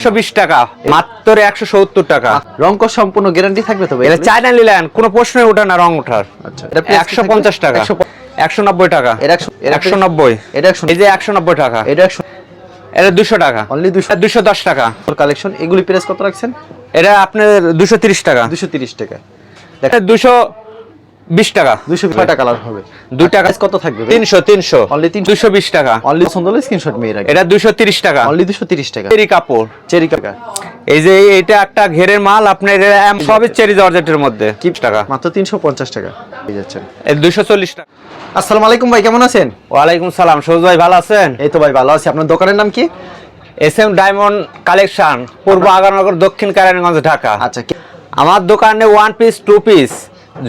একশো বিশ টাকা মাত্র একশো সত্তর টাকা। রঙ্ক সম্পূর্ণ গ্যারান্টি থাকবে তো এটা চায়না নিলেন কোনো প্রশ্নই ওঠে না রং ওঠার। আচ্ছা। এটা price কি একশো থাকবে? পঞ্চাশ টাকা। 150 একশো নব্বই টাকা। এটা একশো এটা একশো নব্বই। এটা একশো এই যে একশো নব্বই টাকা। এটা একশো এটা দুশো টাকা। অনলি দুশো দুশো দশ টাকা। কালেকশন এগুলি প্রাইস কত রাখছেন? এটা আপনার দুশো তিরিশ টাকা। দুশো তিরিশ টাকা। এটা দুশো বিশ টাকা। দুশো ছয়টা কালার হবে। টাকা কত থাকবে তিনশো তিনশো। Only 300 দুশো বিশ টাকা। অনলি হলে স্ক্রিনশট মেয়ে রাখবে এটা দুশো তিরিশ টাকা। অনলি দুশো তিরিশ টাকা। চেরি কাপড়। চেরি কাকা এই যে এটা একটা ঘেরের মাল আপনার সবই চেরি জর্জেটের মধ্যে। কি টাকা। মাত্র তিনশো পঞ্চাশ টাকা। পেয়ে যাচ্ছেন দুশো চল্লিশ টাকা। আসসালামু আলাইকুম ভাই কেমন আছেন? ওয়ালাইকুম সালাম। সৌজ ভাই ভালো আছেন? এই তো ভাই ভালো আছি। আপনার দোকানের নাম কি? এস এম ডায়মন্ড কালেকশন পূর্ব আগারনগর দক্ষিণ কারায়ণগঞ্জ ঢাকা। আচ্ছা আমার দোকানে ওয়ান পিস টু পিস।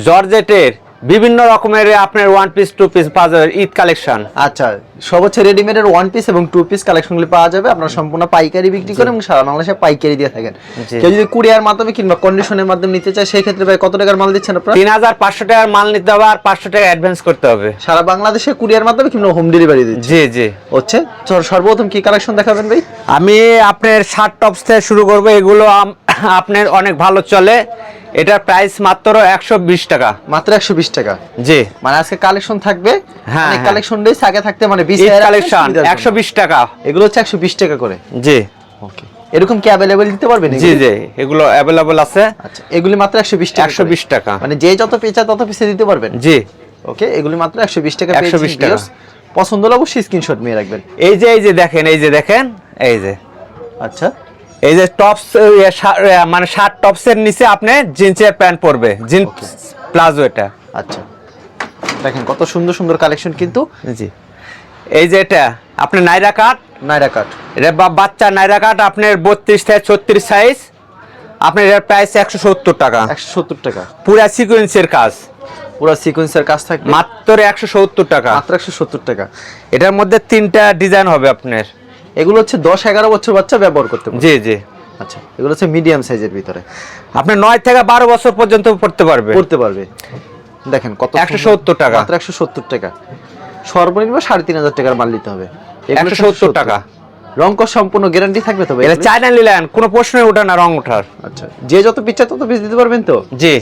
জর্জেটের বিভিন্ন রকমের আপনার ওয়ান পিস টু পিস পাওয়া যাবে ঈদ কালেকশন আচ্ছা সব হচ্ছে রেডিমেডের ওয়ান পিস এবং টু পিস কালেকশনগুলি পাওয়া যাবে। আপনারা সম্পূর্ণ পাইকারি বিক্রি করেন এবং সারা বাংলাদেশে পাইকারি দিয়ে থাকেন। কেউ যদি কুরিয়ার মাধ্যমে কিংবা কন্ডিশনের মাধ্যমে নিতে চায় সেই ক্ষেত্রে ভাই কত টাকার মাল দিচ্ছেন আপনারা? তিন হাজার পাঁচশো টাকার মাল নিতে হবে আর পাঁচশো টাকা অ্যাডভান্স করতে হবে। সারা বাংলাদেশে কুরিয়ার মাধ্যমে কিংবা হোম ডেলিভারি দিচ্ছে জি জি। হচ্ছে? সর- সর্বপ্রথম কি কালেকশন দেখাবেন ভাই? আমি আপনার শার্ট টপস থেকে শুরু করব। এগুলো আপনার অনেক ভালো চলে। এটার প্রাইস মাত্র একশো বিশ টাকা। মাত্র একশো বিশ টাকা? জি। মানে আজকে কালেকশন থাকবে? হ্যাঁ, হ্যাঁ। কালেকশন ডেস আগে থাকতে মানে বিশ কালেকশন একশো বিশ টাকা এগুলো হচ্ছে একশো বিশ টাকা করে? জি। ওকে এরকম কি অ্যাভেলেবেল দিতে পারবেন জি জি। এগুলো অ্যাভেলেবল আছে। আচ্ছা এগুলি মাত্র একশো বিশ টাকা একশো বিশ টাকা। মানে যে যত পেঁচা তত পিসে দিতে পারবেন? জি। ওকে এগুলি মাত্র একশো বিশ টাকা 120 পেয়েছেন, টাকা। পছন্দ হলে অবশ্যই স্ক্রিনশট নিয়ে রাখবেন। এই যে এই যে দেখেন এই যে দেখেন এই যে। আচ্ছা। এই যে টপস মানে শার্ট টপসের নিচে আপনি জিন্সের প্যান্ট পরবে। জিন্স প্লাজো এটা। আচ্ছা। দেখেন কত সুন্দর সুন্দর কালেকশন কিন্তু। জি। এই যে এটা আপনি নাইরা কাট নাইরা কাট এটা বাচ্চা নাইরা কাট আপনার বত্রিশ থেকে ছত্রিশ সাইজ আপনার এর প্রাইস একশো সত্তর টাকা। একশো সত্তর টাকা। পুরা সিকুয়েন্সের কাজ। পুরো সিকোয়েন্সের কাজ থাকবে। মাত্র একশো সত্তর টাকা। মাত্র একশো সত্তর টাকা। এটার মধ্যে তিনটা ডিজাইন হবে আপনার। এগুলো হচ্ছে দশ এগারো বছর বাচ্চা ব্যবহার করতে পারবে। জি জি। আচ্ছা এগুলো হচ্ছে মিডিয়াম সাইজের ভিতরে। আপনি নয় থেকে বারো বছর পর্যন্ত পড়তে পারবে। পড়তে পারবে। দেখেন কত 170 টাকা। মাত্র একশো সত্তর টাকা। সর্বনিম্ন সাড়ে তিন হাজার টাকার মাল নিতে হবে। এগুলো 170 টাকা। রঙ্ক সম্পূর্ণ গ্যারান্টি থাকবে তো ভাই এটা চায়না নিলেন কোনো প্রশ্নই ওঠে না রং ওঠার। আচ্ছা যে যত পিচ্ছা তত পিস দিতে পারবেন তো? জি।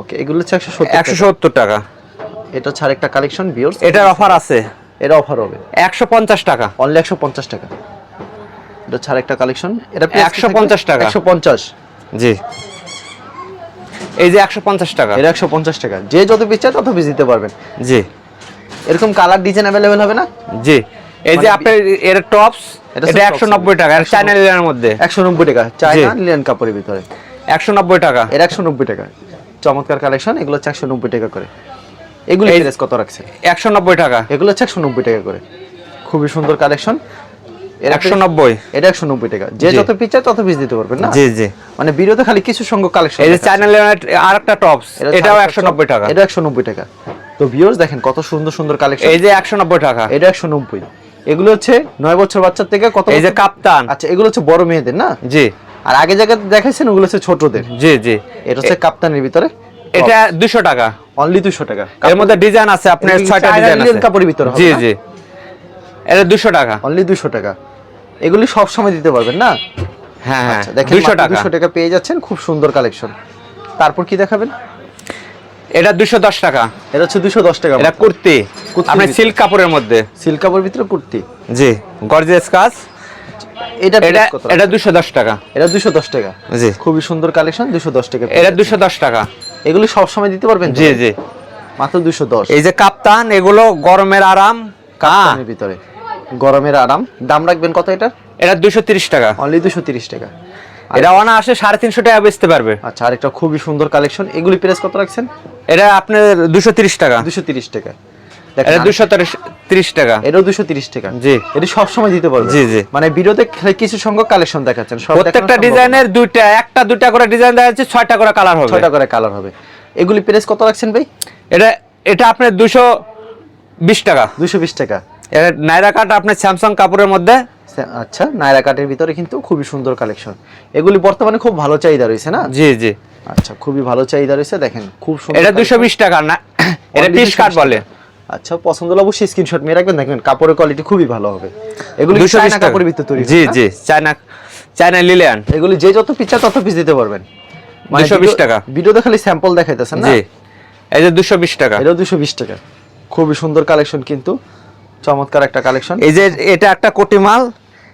ওকে এগুলো হচ্ছে একশো সত্তর একশো সত্তর টাকা। এটা হচ্ছে আরেকটা কালেকশন বিয়র্স এটার অফার আছে। এটা অফার হবে। একশো পঞ্চাশ টাকা। অনলি একশো পঞ্চাশ টাকা। এটা হচ্ছে আরেকটা কালেকশন এটা 150 টাকা। একশো পঞ্চাশ। জি। এই যে একশো পঞ্চাশ টাকা। এটা একশো পঞ্চাশ টাকা। যে যত পিচ্ছা তত পিস দিতে পারবেন। জি। এরকম কালার ডিজাইন অ্যাভেলেবেল হবে না? জি। এই যে মানে আপনার এর টপস এটা একশো নব্বই টাকা চায়না মধ্যে। একশো নব্বই টাকা। চায়না লিলেন কাপড়ের ভিতরে। একশো নব্বই টাকা। এটা একশো নব্বই টাকা। চমৎকার কালেকশন এগুলো হচ্ছে একশো নব্বই টাকা করে। এগুলো প্রাইস কত রাখছে একশো নব্বই টাকা। এগুলো হচ্ছে একশো নব্বই টাকা করে। খুবই সুন্দর কালেকশন একশো নব্বই। এটা একশো নব্বই টাকা। যে যত পিস চায় তত পিস দিতে পারবেন না? জি জি। মানে ভিডিওতে খালি কিছু সংখ্যক কালেকশন এই যে চায়না লিলের আর একটা টপস এটাও একশো নব্বই টাকা। এটা একশো নব্বই টাকা। তো ভিউয়ার্স দেখেন কত সুন্দর সুন্দর কালেকশন এই যে একশো নব্বই টাকা। এটা একশো নব্বই। এগুলো হচ্ছে নয় বছর বাচ্চার থেকে কত এই যে কাপ্তান। আচ্ছা এগুলো হচ্ছে বড় মেয়েদের না? জি। আর আগে জায়গায় দেখাইছেন ওগুলো হচ্ছে ছোটদের। জি জি। এটা হচ্ছে কাপ্তানের ভিতরে। এটা দুশো টাকা। অনলি দুশো টাকা। এর মধ্যে ডিজাইন আছে আপনার এটা কি ডিজাইন আছে। কাপড়ের ভিতরে জি জি। এটা দুশো টাকা। অনলি দুশো টাকা। এগুলি সব সময় দিতে পারবেন না? হ্যাঁ হ্যাঁ আচ্ছা দেখেন দুশো টাকা। দুশো টাকা পেয়ে যাচ্ছেন খুব সুন্দর কালেকশন। তারপর কি দেখাবেন? এটা দুশো দশ টাকা। এটা হচ্ছে দুশো দশ টাকা এটা কুর্তি। আপনার সিল্ক কাপড়ের মধ্যে। সিল্ক কাপড়ের ভিতরে কুর্তি। জি গর্জিয়াস কাজ। এটা এটা এটা রাখছেন? দুশো দশ টাকা। এটা দুশো দশ টাকা। জি। খুবই সুন্দর কালেকশন দুশো দশ টাকা। এটা দুশো দশ টাকা। এগুলি সব সময় দিতে পারবেন? জি জি। মাত্র দুশো দশ। এই যে কাপ্তান এগুলো গরমের আরাম কা ভিতরে। গরমের আরাম। দাম রাখবেন কত এটার? এটা দুশো তিরিশ টাকা। অনলি দুশো তিরিশ টাকা। এটা অনা আসে সাড়ে তিনশো টাকা বেচতে পারবে। আচ্ছা আরেকটা খুবই সুন্দর কালেকশন এগুলি প্রাইস কত রাখছেন? এটা আপনার দুশো তিরিশ টাকা। দুশো তিরিশ টাকা। এটা দেখেন দুশো তিরিশ টাকা। এটাও দুশো টাকা। জি। এটি সব সময় দিতে পারবে জি, জি। মানে ভিডিওতে কিছু সংখ্যক কালেকশন দেখাচ্ছেন। প্রত্যেকটা দেখানো সম্ভব না। ডিজাইনের দুইটা একটা দুইটা করে ডিজাইন দেওয়া যাচ্ছে করে কালার হবে। ছয়টা করে কালার হবে। এগুলি প্রাইস কত রাখছেন ভাই? এটা এটা আপনার দুশো বিশ টাকা। দুশো বিশ টাকা। এটা নাইরা কাট আপনার স্যামসাং কাপড়ের মধ্যে। আচ্ছা কাটের ভিতরে কিন্তু খুবই সুন্দর কালেকশন এগুলি বর্তমানে খুব ভালো চাহিদা রয়েছে না? জি জি। আচ্ছা খুবই ভালো চাহিদা রয়েছে। দেখেন খুব সুন্দর এটা collection। দুশো বিশ টাকা না এটা পিস কাট বলে। আচ্ছা পছন্দ হলে অবশ্যই স্ক্রিনশট নিয়ে রাখবেন। দেখবেন কাপড়ের কোয়ালিটি খুবই ভালো হবে। এগুলি চায়না কাপড়ের ভিতরে তৈরি জি জি চায়না চায়না লিলিয়ান এগুলি যে যত পিস তত পিস দিতে পারবেন। 220 ভিডিও- টাকা। ভিডিওতে খালি স্যাম্পল দেখাইতেছেন না? জি। এই যে দুশো বিশ টাকা। এটাও দুশো বিশ টাকা। খুবই সুন্দর কালেকশন কিন্তু। চমৎকার একটা কালেকশন এই যে এটা একটা কোটি মাল।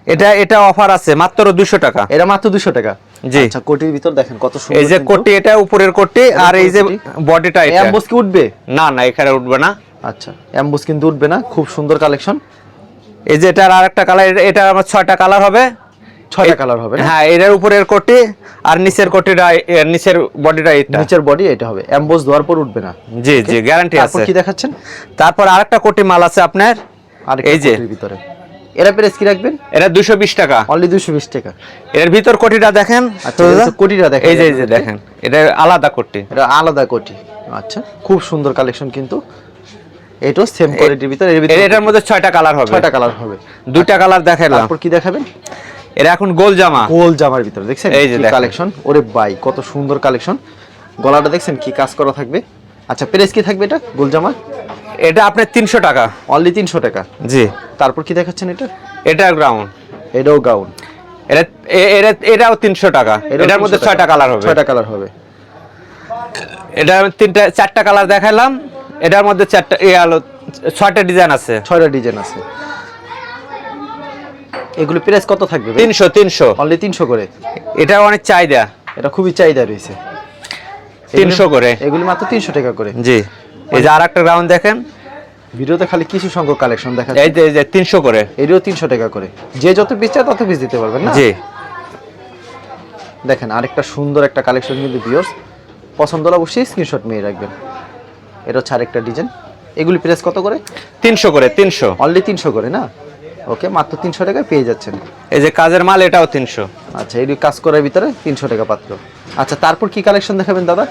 এটা এটা অফার আছে মাত্র দুশো টাকা। এটা মাত্র দুশো টাকা। জি। আচ্ছা কোটির ভিতর দেখেন কত সুন্দর এই যে কোটি এটা উপরের কোটি আর এই যে বডিটা এটা। অ্যাম্বোস কি উঠবে? না না এখানে উঠবে না। আচ্ছা অ্যাম্বোস কিন্তু উঠবে না খুব সুন্দর কালেকশন এই যে এটার আর একটা কালার এটা আমার ছয়টা কালার হবে। ছয়টা কালার হবে হ্যাঁ এটার উপরের কোটি আর নিচের কোটিটা নিচের বডিটা এটা নিচের বডি এটা হবে। অ্যাম্বোস দেওয়ার পর উঠবে না। জি জি গ্যারান্টি তারপর আছে। কি দেখাচ্ছেন? তারপর আরেকটা কোটি মাল আছে আপনার। আর এই যে। ভিতরে। এরা প্রাইস কি রাখবেন? এটা দুশো বিশ টাকা। অনলি দুশো বিশ টাকা। এর ভিতর কোটিটা দেখেন। আচ্ছা, কোটিটা দেখেন এই যে এই যে দেখেন এটা আলাদা কোটি। এটা আলাদা কোটি। আচ্ছা খুব সুন্দর কালেকশন কিন্তু। এটাও সেম কোয়ালিটির ভিতরে এর এর- ভিতরে এটার মধ্যে ছয়টা কালার হবে। ছয়টা কালার হবে। দুইটা কালার দেখালাম তারপর কি দেখাবেন? এটা এখন গোল জামা। গোল জামার ভিতরে দেখছেন? এই যে কালেকশন ওরে বাই কত সুন্দর কালেকশন গলাটা দেখছেন কি কাজ করা থাকবে? আচ্ছা প্রেস কি থাকবে এটা গোল জামা? এটা আপনার তিনশো টাকা। অনলি তিনশো টাকা। জি। তারপর কি দেখাচ্ছেন এটা? এটা গ্রাউন্ড এটাও গাউন এটা এ- এটা- এটাও তিনশো টাকা। এটার মধ্যে ছয়টা কালার হবে। ছয়টা কালার হবে। এটা তিনটা চারটা কালার দেখালাম এটার মধ্যে চারটা আলো ছয়টা ডিজাইন আছে। ছয়টা ডিজাইন আছে। এগুলো প্রাইস কত থাকবে তিনশো তিনশো। অনলি তিনশো করে? এটা অনেক চাহিদা। এটা খুবই চাহিদা রয়েছে। তিনশো করে। এগুলি মাত্র তিনশো টাকা করে। জি। এই যে আর একটা গ্রাউন্ড দেখেন। ভিডিওতে খালি কিছু সংখ্যক কালেকশন দেখা এই যে তিনশো করে। এটিও তিনশো টাকা করে। যে যত পিস চায় তত পিস দিতে পারবেন না? জি। দেখেন আরেকটা সুন্দর একটা কালেকশন কিন্তু ভিউয়ার্স পছন্দ হলে অবশ্যই স্ক্রিনশট নিয়ে রাখবেন। এটা হচ্ছে আরেকটা ডিজাইন। এগুলি প্রেস কত করে? তিনশো করে তিনশো। অনলি তিনশো করে না? ওকে মাত্র তিনশো টাকায় পেয়ে যাচ্ছেন। এই যে কাজের মাল এটাও তিনশো। আচ্ছা এই কাজ করার ভিতরে তিনশো টাকা পাত্র। আচ্ছা তারপর কি কালেকশন দেখাবেন দাদা?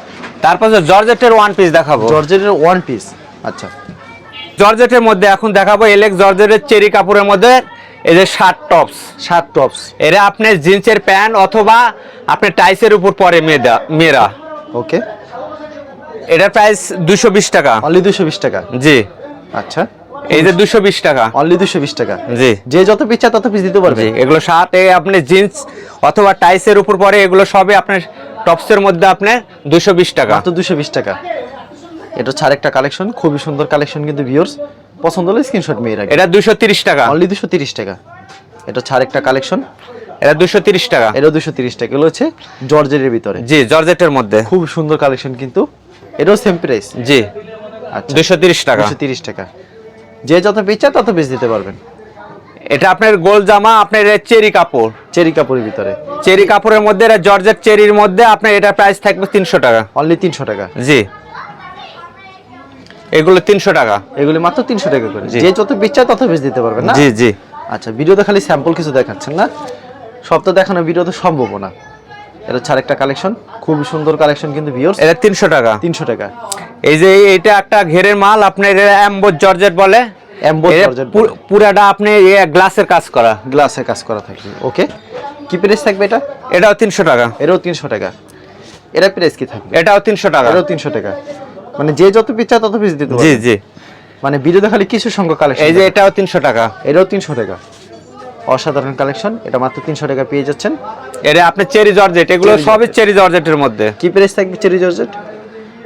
তারপর যে জর্জেটের ওয়ান পিস দেখাবো। জর্জেটের ওয়ান পিস আচ্ছা। জর্জেটের মধ্যে এখন দেখাবো এলেক্স জর্জেটের চেরি কাপড়ের মধ্যে এই যে শার্ট টপস শার্ট টপস এরা আপনার জিন্সের প্যান্ট অথবা আপনার টাইসের উপর পরে মেয়েরা মেয়েরা। ওকে এটার প্রাইস দুশো বিশ টাকা। অনলি দুশো বিশ টাকা? জি। আচ্ছা। এই যে দুশো বিশ টাকা। অনলি দুশো বিশ টাকা? জি। যে যত পিস তত পিস দিতে পারবে? এগুলো শার্ট আপনি জিন্স অথবা টাইসের উপর পরে এগুলো সবই আপনার টপসের মধ্যে আপনার দুশো বিশ টাকা। মাত্র দুশো বিশ টাকা। এটা হচ্ছে আরেকটা কালেকশন খুবই সুন্দর কালেকশন কিন্তু ভিউয়ার্স পছন্দ হলে স্ক্রিনশট মেয়ে রাখবে এটা দুশো তিরিশ টাকা। অনলি দুশো তিরিশ টাকা। এটা হচ্ছে আরেকটা কালেকশন এটা দুশো তিরিশ টাকা। এটাও দুশো তিরিশ টাকা। এগুলো হচ্ছে জর্জের ভিতরে। জি জর্জেটের মধ্যে। খুব সুন্দর কালেকশন কিন্তু। এটাও সেম প্রাইস জি। আচ্ছা। দুশো তিরিশ টাকা। দুশো তিরিশ টাকা। যে যত পিস চায় তত পিস দিতে পারবেন। এটা আপনার গোল জামা আপনার চেরি কাপড়। চেরি কাপড়ের ভিতরে। চেরি কাপড়ের মধ্যে এটা জর্জেট চেরির মধ্যে আপনার এটা প্রাইস থাকবে তিনশো টাকা। অনলি তিনশো টাকা। জি। এগুলো তিনশো টাকা। এগুলি মাত্র তিনশো টাকা করে। যে যত পিস চায় তত পিস দিতে পারবেন না? জি জি। আচ্ছা ভিডিওতে খালি স্যাম্পল কিছু দেখাচ্ছেন না? সব তো দেখানো ভিডিও তো সম্ভব না। এটা হচ্ছে আরেকটা কালেকশন। খুবই সুন্দর কালেকশন কিন্তু এটা তিনশো টাকা। তিনশো টাকা। এই যে এটা একটা ঘেরের মাল আপনার অ্যাম্বোজ জর্জেট বলে। পুরাটা আপনি গ্লাসের কাজ করা। গ্লাসে কাজ করা থাকবে। ওকে কি প্রাইস থাকবে এটা? এটাও তিনশো টাকা। এটাও তিনশো টাকা। এটা প্রাইস কি থাকবে? এটাও তিনশো টাকা। এটাও তিনশো টাকা। মানে যে যত পিস তত পিস দিতে জি জি। মানে ভিডিওতে খালি কিছু সংখ্যক কালেকশন এই যে এটাও তিনশো টাকা। এটাও তিনশো টাকা। অসাধারণ কালেকশন এটা মাত্র তিনশো টাকা পেয়ে যাচ্ছেন। এটা আপনার চেরি জর্জেট এগুলো সবই চেরি জর্জেটের মধ্যে। কি প্রাইস থাকবে চেরি জর্জেট?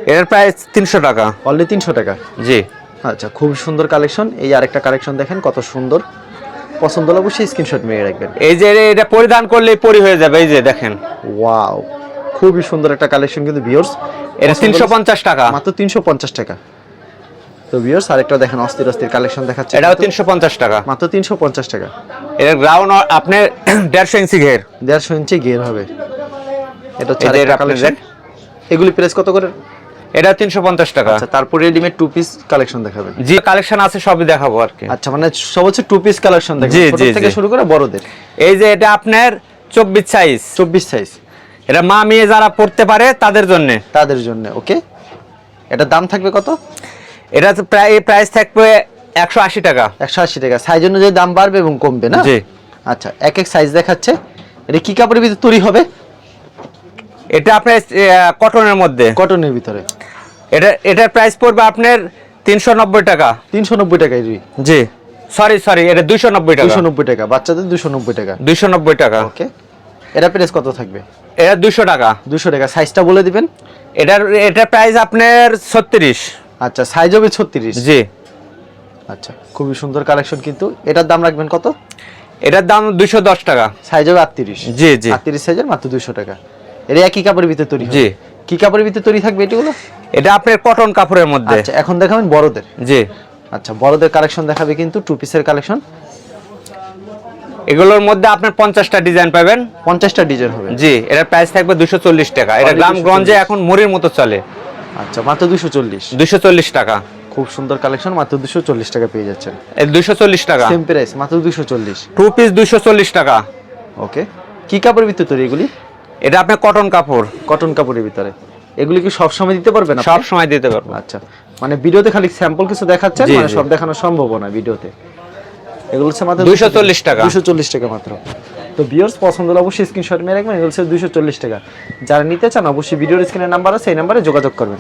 এটার প্রাইস তিনশো টাকা। অনলি তিনশো টাকা? জি। আচ্ছা খুব সুন্দর কালেকশন এই আরেকটা কালেকশন দেখেন কত সুন্দর। পছন্দ হলে অবশ্যই স্ক্রিনশট মেরে রাখবেন। এই যে এটা পরিধান করলেই পরি হয়ে যাবে এই যে দেখেন। ওয়াও খুবই সুন্দর একটা কালেকশন কিন্তু ভিউয়ার্স এটা তিনশো পঞ্চাশ টাকা। মাত্র তিনশো পঞ্চাশ টাকা। তো ভিউয়ার্স আরেকটা দেখেন অস্থির অস্থির কালেকশন দেখাচ্ছে। এটাও কিন্তু। তিনশো পঞ্চাশ টাকা। মাত্র তিনশো পঞ্চাশ টাকা। এর গ্রাউন্ড আপনার দেড়শো ইঞ্চি ঘের দেড়শো ইঞ্চি গিয়ার হবে। এটা কালেকশন এগুলি প্রাইস কত করে? এটা তিনশো পঞ্চাশ টাকা। আচ্ছা তারপর রেডিমেড টু পিস কালেকশন দেখাবেন। জি কালেকশন আছে সবই দেখাবো আর কি। আচ্ছা মানে সব হচ্ছে টু পিস কালেকশন ছোট থেকে শুরু করে বড়দের। এই যে এটা আপনার চব্বিশ সাইজ চব্বিশ সাইজ এটা মা মেয়ে যারা পড়তে পারে তাদের জন্য। তাদের জন্য ওকে এটার দাম থাকবে কত? এটা তো প্রায় প্রাইস থাকবে একশো আশি টাকা। একশো আশি টাকা। সাইজ অনুযায়ী দাম বাড়বে এবং কমবে না? জি। আচ্ছা এক এক সাইজ দেখাচ্ছে। এটা কি কাপড়ের ভিতরে তৈরি হবে? এটা আপনার কটনের মধ্যে। কটনের ভিতরে। এটা এটার প্রাইস পড়বে আপনার তিনশো নব্বই টাকা। তিনশো নব্বই টাকা এটি জি। সরি সরি এটা দুইশো নব্বই টাকা। দুশো নব্বই টাকা। বাচ্চাদের দুশো নব্বই টাকা। দুইশো নব্বই টাকা। ওকে এটা প্রাইস কত থাকবে? এটা দুশো টাকা। দুশো টাকা। সাইজটা বলে দিবেন। এটার এটার প্রাইস আপনার ছত্রিশ। আচ্ছা সাইজ হবে ছত্রিশ। জি। আচ্ছা খুবই সুন্দর কালেকশন কিন্তু। এটার দাম রাখবেন কত? এটার দাম দুশো দশ টাকা। সাইজ হবে আটত্রিশ। জি জি। আটত্রিশ সাইজের মাত্র দুশো টাকা। এটা একই কাপড়ের ভিতরে তৈরি জি। কি কাপড়ের ভিতরে তৈরি থাকবে এটিগুলো? এটা আপনার কটন কাপড়ের মধ্যে। আচ্ছা এখন দেখাবেন বড়দের। জি। আচ্ছা বড়দের কালেকশন দেখাবে কিন্তু টু পিসের কালেকশন এগুলোর মধ্যে আপনার পঞ্চাশটা ডিজাইন পাবেন। পঞ্চাশটা ডিজাইন হবে। জি এটার প্রাইস থাকবে দুশো চল্লিশ টাকা। এটা গ্রামগঞ্জে এখন মুড়ির মতো চলে। আচ্ছা মাত্র দুশো চল্লিশ। দুশো চল্লিশ টাকা। খুব সুন্দর কালেকশন মাত্র দুশো চল্লিশ টাকা পেয়ে যাচ্ছেন। দুশো চল্লিশ টাকা। সেম প্রাইস মাত্র দুশো চল্লিশ। টু পিস দুশো চল্লিশ টাকা। ওকে কি কাপড়ের ভিতরে তৈরি এগুলি? এটা আপনার কটন কাপড়। কটন কাপড়ের ভিতরে। এগুলি কি সব সময় দিতে পারবেন? সব সময় দিতে পারব। আচ্ছা। মানে ভিডিওতে খালি স্যাম্পল কিছু দেখাচ্ছেন? মানে সব দেখানো সম্ভব না ভিডিওতে। এগুলো হচ্ছে মাত্র 240 টাকা। দুশো চল্লিশ টাকা মাত্র। তো ভিউয়ার্স পছন্দ হলে অবশ্যই স্ক্রিনশট মেরে রাখবেন এগুলো হচ্ছে দুশো চল্লিশ টাকা। যারা নিতে চান অবশ্যই ভিডিওর স্ক্রিনের নাম্বার আছে সেই নাম্বারে যোগাযোগ করবেন।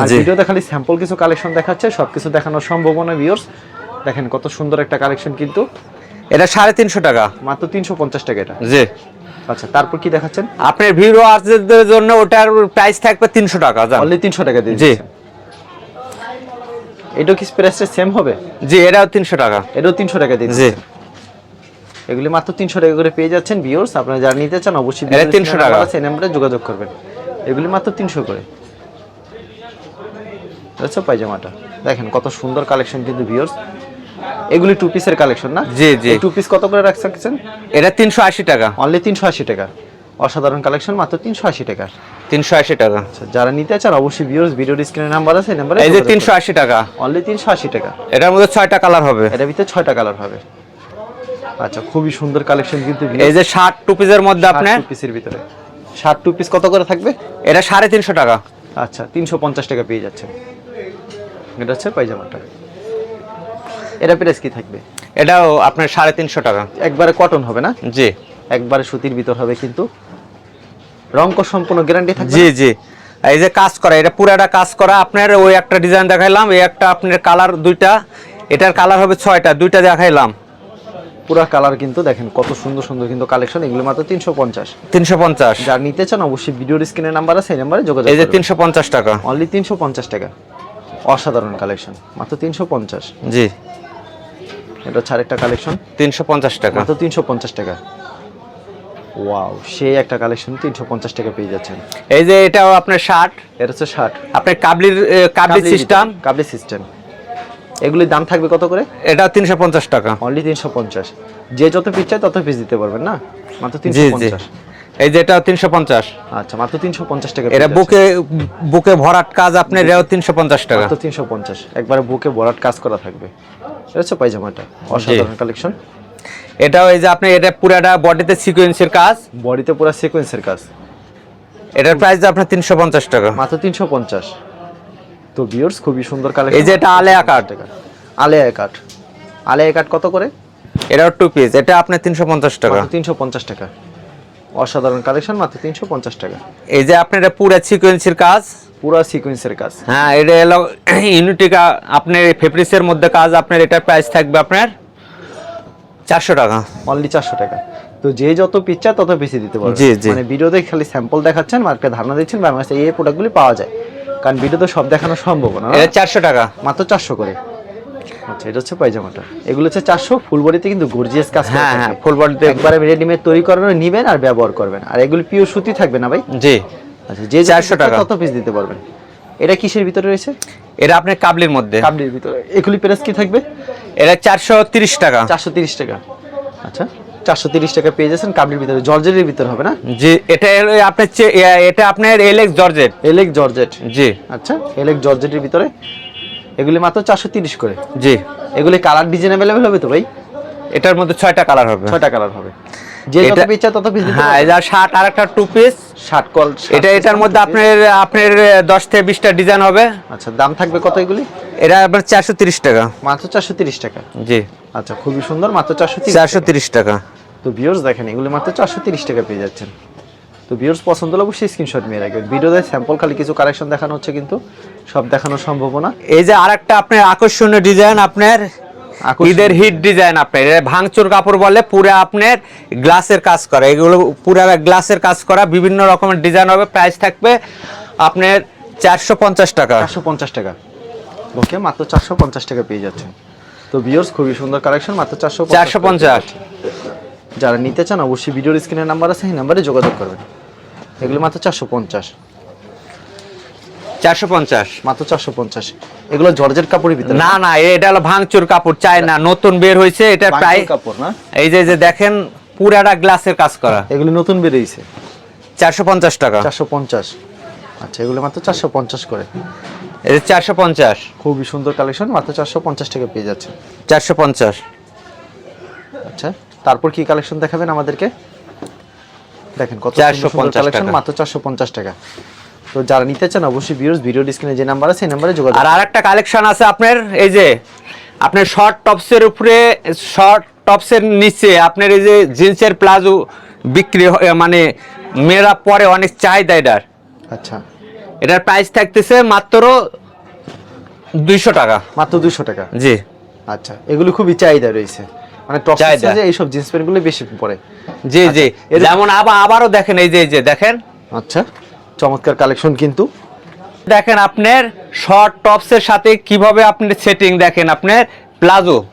আর। ভিডিওতে খালি স্যাম্পল কিছু কালেকশন দেখাচ্ছে সব কিছু দেখানো সম্ভব না ভিউয়ার্স দেখেন কত সুন্দর একটা কালেকশন কিন্তু। এটা সাড়ে তিনশো টাকা। মাত্র তিনশো পঞ্চাশ টাকা এটা। জি। আচ্ছা তারপর কি দেখাচ্ছেন? আপনার ভিডিও আর্টদের জন্য ওটার প্রাইস থাকবে তিনশো টাকা অনলি তিনশো টাকা দিয়ে জি। এটা কি প্রাইসটা সেম হবে? জি এটাও তিনশো টাকা। এটাও তিনশো টাকা দিয়ে জি। এগুলি মাত্র তিনশো টাকা করে পেয়ে যাচ্ছেন ভিউর্স আপনারা যারা নিতে চান অবশ্যই এটা ভিডিওর 300 screen এ টাকা। আছে, নাম্বারে যোগাযোগ করবেন। এগুলি মাত্র তিনশো করে। আচ্ছা পায়জামাটা। দেখেন কত সুন্দর কালেকশন কিন্তু ভিউর্স এগুলি টু পিসের কালেকশন না? জি, জি। টু পিস কত করে রাখছেন এটা তিনশো আশি টাকা। অনলি তিনশো আশি টাকা। অসাধারণ কালেকশন মাত্র তিনশো আশি টাকা। তিনশো আশি টাকা। আচ্ছা যারা নিতে চান অবশ্যই ভিউর্স ভিডিওর স্ক্রিনে নাম্বার আছে নাম্বারে এই যে তিনশো আশি টাকা। অনলি তিনশো আশি টাকা। এটার মধ্যে ছয়টা কালার হবে। এটার ভিতরে ছয়টা কালার হবে। আচ্ছা খুবই সুন্দর কালেকশন কিন্তু এই যে শার্ট টু পিসের মধ্যে আপনার? পিসের ভিতরে। ষাট টু পিস কত করে থাকবে? এটা সাড়ে তিনশো টাকা। আচ্ছা তিনশো পঞ্চাশ টাকা পেয়ে যাচ্ছে। এটা হচ্ছে পায়জামাটা। এটা প্রাইস কি থাকবে? এটাও আপনার সাড়ে তিনশো টাকা। একবারে কটন হবে না? জি। একবারে সুতির ভিতর হবে কিন্তু। রংকর সম্পূর্ণ গ্যারান্টি থাকবে জি জি। এই যে কাজ করা এটা পুরো পুরাটা কাজ করা। আপনার ওই একটা ডিজাইন দেখাইলাম এই একটা আপনার কালার দুইটা। এটার কালার হবে ছয়টা দুইটা দেখাইলাম। পুরো কালার কিন্তু দেখেন কত সুন্দর সুন্দর কিন্তু কালেকশন এগুলো মাত্র তিনশো পঞ্চাশ। তিনশো পঞ্চাশ। যার নিতে চান অবশ্যই ভিডিওর স্ক্রিনের নাম্বার আছে সেই নাম্বারে যোগাযোগ এই যে তিনশো পঞ্চাশ টাকা। অনলি তিনশো পঞ্চাশ টাকা। অসাধারণ কালেকশন মাত্র তিনশো পঞ্চাশ। জি। এটা হচ্ছে আরেকটা কালেকশন তিনশো পঞ্চাশ টাকা। মাত্র তিনশো পঞ্চাশ টাকা। ওয়াও সেই একটা কালেকশন তিনশো পঞ্চাশ টাকা পেয়ে যাচ্ছেন। এই যে এটাও আপনার শার্ট এটা হচ্ছে শার্ট আপনার কাবলির কাবলি সিস্টেম কাবলি সিস্টেম এগুলির দাম থাকবে কত করে? এটা তিনশো পঞ্চাশ টাকা। অনলি তিনশো পঞ্চাশ। যে যত পিস চায় তত পিস দিতে পারবেন না? মাত্র তিনশো পঞ্চাশ। এই যে এটা তিনশো পঞ্চাশ। আচ্ছা মাত্র তিনশো পঞ্চাশ টাকা এটা বুকে বুকে ভরাট কাজ আপনার এটাও তিনশো পঞ্চাশ টাকা। মাত্র তিনশো পঞ্চাশ। একবারে বুকে বরাট কাজ করা থাকবে। এটা হচ্ছে পায়জামাটা? অসাধারণ কালেকশন এটাও এই যে আপনি এটা পুরাটা বডিতে সিকোয়েন্সের কাজ। বডিতে পুরো সিকোয়েন্সের কাজ। এটার প্রাইস আপনার তিনশো পঞ্চাশ টাকা। মাত্র তিনশো পঞ্চাশ। তো বিয়ার্স খুবই সুন্দর কালেকশন এই যে এটা আলেয়া কাট টাকা আলেয়া কাঠ আলেয়া কাঠ কত করে? এটাও টু পিস এটা আপনার তিনশো পঞ্চাশ টাকা। মাত্র তিনশো পঞ্চাশ টাকা। অসাধারণ কালেকশন মাত্র তিনশো পঞ্চাশ টাকা। এই যে আপনার এটা পুরা সিকোয়েন্সের কাজ। পুরা সিকোয়েন্সের কাজ। হ্যাঁ এটা এলো ইউনিটিকা আপনার ফেব্রিক্সের মধ্যে কাজ আপনার এটার প্রাইস থাকবে আপনার চারশো টাকা। অনলি চারশো টাকা। তো যে যত পিচ্ছা তত বেশি দিতে পারবে। মানে ভিডিওতে খালি স্যাম্পল দেখাচ্ছেন মার্কেটে ধারণা দিচ্ছেন বাংলাদেশে এই প্রোডাক্টগুলি পাওয়া যায়। কারণ ভিডিওতে সব দেখানো সম্ভব না। এটা চারশো টাকা মাত্র চারশো করে। আচ্ছা এটা হচ্ছে পায়জামাটা। এগুলো হচ্ছে চারশো ফুল বডিতে কিন্তু গর্জিয়াস কাজ হ্যাঁ হ্যাঁ ফুল বডিতে একবারে রেডিমেড তৈরি করানো নিবেন আর ব্যবহার করবেন। আর এগুলি পিওর সুতি থাকবে না ভাই? জি। আচ্ছা যে 400 400 টাকা। তত পিস দিতে পারবেন। এটা কিসের ভিতরে রয়েছে? এটা আপনার কাবলির মধ্যে। কাবলির ভিতরে। এগুলি প্রাইস কি থাকবে? এটা চারশো তিরিশ টাকা। চারশো তিরিশ টাকা। আচ্ছা চারশো তিরিশ টাকা পেয়ে যাচ্ছেন কাবলির ভিতরে জর্জেটের ভিতরে হবে না? জি এটা আপনার এটা আপনার এলেক্স জর্জেট এলেক জর্জেট জি। আচ্ছা এলেক জর্জেটের ভিতরে। এগুলি মাত্র চারশো তিরিশ করে। জি। এগুলি কালার ডিজাইন অ্যাভেলেবেল হবে তো ভাই? এটার মধ্যে ছয়টা কালার হবে। ছয়টা কালার হবে। যে যত পিস তত পিস হ্যাঁ এটা শার্ট আর একটা টু পিস ষাট কল এটা এটার মধ্যে আপনার আপনার দশ থেকে বিশটা ডিজাইন হবে। আচ্ছা দাম থাকবে কত এগুলি? এটা আপনার চারশো তিরিশ টাকা। মাত্র চারশো তিরিশ টাকা। জি। আচ্ছা খুবই সুন্দর মাত্র চারশো চারশো তিরিশ টাকা। তো ভিউর্স দেখেন এগুলো মাত্র চারশো তিরিশ টাকা পেয়ে যাচ্ছেন। তো ভিউর্স পছন্দ হলে অবশ্যই স্ক্রিনশট নিয়ে রাখবেন। ভিডিওতে স্যাম্পল খালি কিছু কালেকশন দেখানো হচ্ছে কিন্তু সব দেখানো সম্ভব না। এই যে আরেকটা আপনার আকর্ষণীয় ডিজাইন আপনার। ঈদের হিট ডিজাইন আপনার। এটা ভাঙচুর কাপড় বলে পুরো আপনার গ্লাসের কাজ করা। এগুলো পুরো গ্লাসের কাজ করা। বিভিন্ন রকমের ডিজাইন হবে। প্রাইস থাকবে আপনার চারশো পঞ্চাশ টাকা। চারশো পঞ্চাশ টাকা। ওকে মাত্র চারশো পঞ্চাশ টাকা পেয়ে যাচ্ছেন। তো ভিউয়ার্স খুবই সুন্দর কালেকশন মাত্র চারশো চারশো পঞ্চাশ। যারা নিতে চান অবশ্যই ভিডিওর স্ক্রিনের নাম্বার আছে সেই নাম্বারে যোগাযোগ করবেন। এগুলো মাত্র চারশো পঞ্চাশ। চারশো পঞ্চাশ। মাত্র চারশো পঞ্চাশ। এগুলো জর্জেট কাপড়ের ভিতরে? না না এটা হলো ভাঙচুর কাপড় চাই না নতুন বের হয়েছে এটা প্রায় কাপড় না? এই যে যে দেখেন পুরাটা গ্লাসের কাজ করা। এগুলো নতুন বেরিয়েছে চারশো পঞ্চাশ টাকা। চারশো পঞ্চাশ। আচ্ছা এগুলো মাত্র চারশো পঞ্চাশ করে। এই যে চারশো পঞ্চাশ। খুবই সুন্দর কালেকশন মাত্র চারশো পঞ্চাশ টাকা পেয়ে যাচ্ছে। চারশো পঞ্চাশ। আচ্ছা। তারপর কি কালেকশন দেখাবেন আমাদেরকে? দেখেন কত 450 কালেকশন মাত্র চারশো পঞ্চাশ টাকা। তো যারা নিতে চান অবশ্যই ভিডিওস ভিডিও ডিসক্রিনে যে নাম্বার আছে সেই নাম্বারে যোগাযোগ আর আরেকটা কালেকশন আছে আপনার এই যে আপনার শর্ট টপসের উপরে শর্ট টপসের নিচে আপনার এই যে জিন্সের প্লাজো বিক্রি মানে মেয়েরা পরে অনেক চাহিদা এটার। আচ্ছা। এটার প্রাইস থাকতেছে মাত্র দুইশো টাকা। মাত্র দুশো টাকা? জি। আচ্ছা এগুলো খুবই চাহিদা রয়েছে। মানে টপ চাহিদা। এই সব জিন্স প্যান্টগুলো বেশি পরে। জি জি। এর- যেমন আবার আবারও দেখেন এই যে এই যে দেখেন। আচ্ছা চমৎকার কালেকশন কিন্তু। দেখেন আপনার শর্ট টপসের সাথে কীভাবে আপনি সেটিং দেখেন আপনার? Palazzo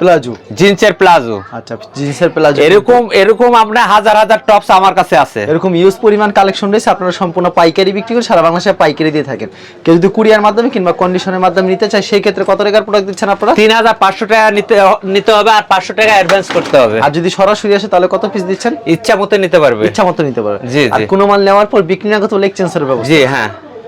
palazzo? জিন্সের প্লাজো। আচ্ছা জিন্সের প্লাজো। এরকম এরকম আপনার হাজার হাজার টপস আমার কাছে আছে। এরকম ইউজ পরিমাণ কালেকশন রয়েছে আপনারা সম্পূর্ণ পাইকারি বিক্রি করে সারা বাংলাদেশে পাইকারি দিয়ে থাকেন। কেউ যদি কুরিয়ার মাধ্যমে কিংবা কন্ডিশনের মাধ্যমে নিতে চায় সেই ক্ষেত্রে কত টাকার প্রোডাক্ট দিচ্ছেন আপনারা? তিন হাজার পাঁচশো টাকা নিতে নিতে হবে আর পাঁচশো টাকা অ্যাডভান্স করতে হবে। আর যদি সরাসরি আসে তাহলে কত পিস দিচ্ছেন? ইচ্ছা মতো নিতে পারবে। ইচ্ছা মতো নিতে পারবে। জি, আর কোনো মাল নেওয়ার পর বিক্রি না করতে এক্সচেঞ্জের ব্যবস্থা। জি হ্যাঁ।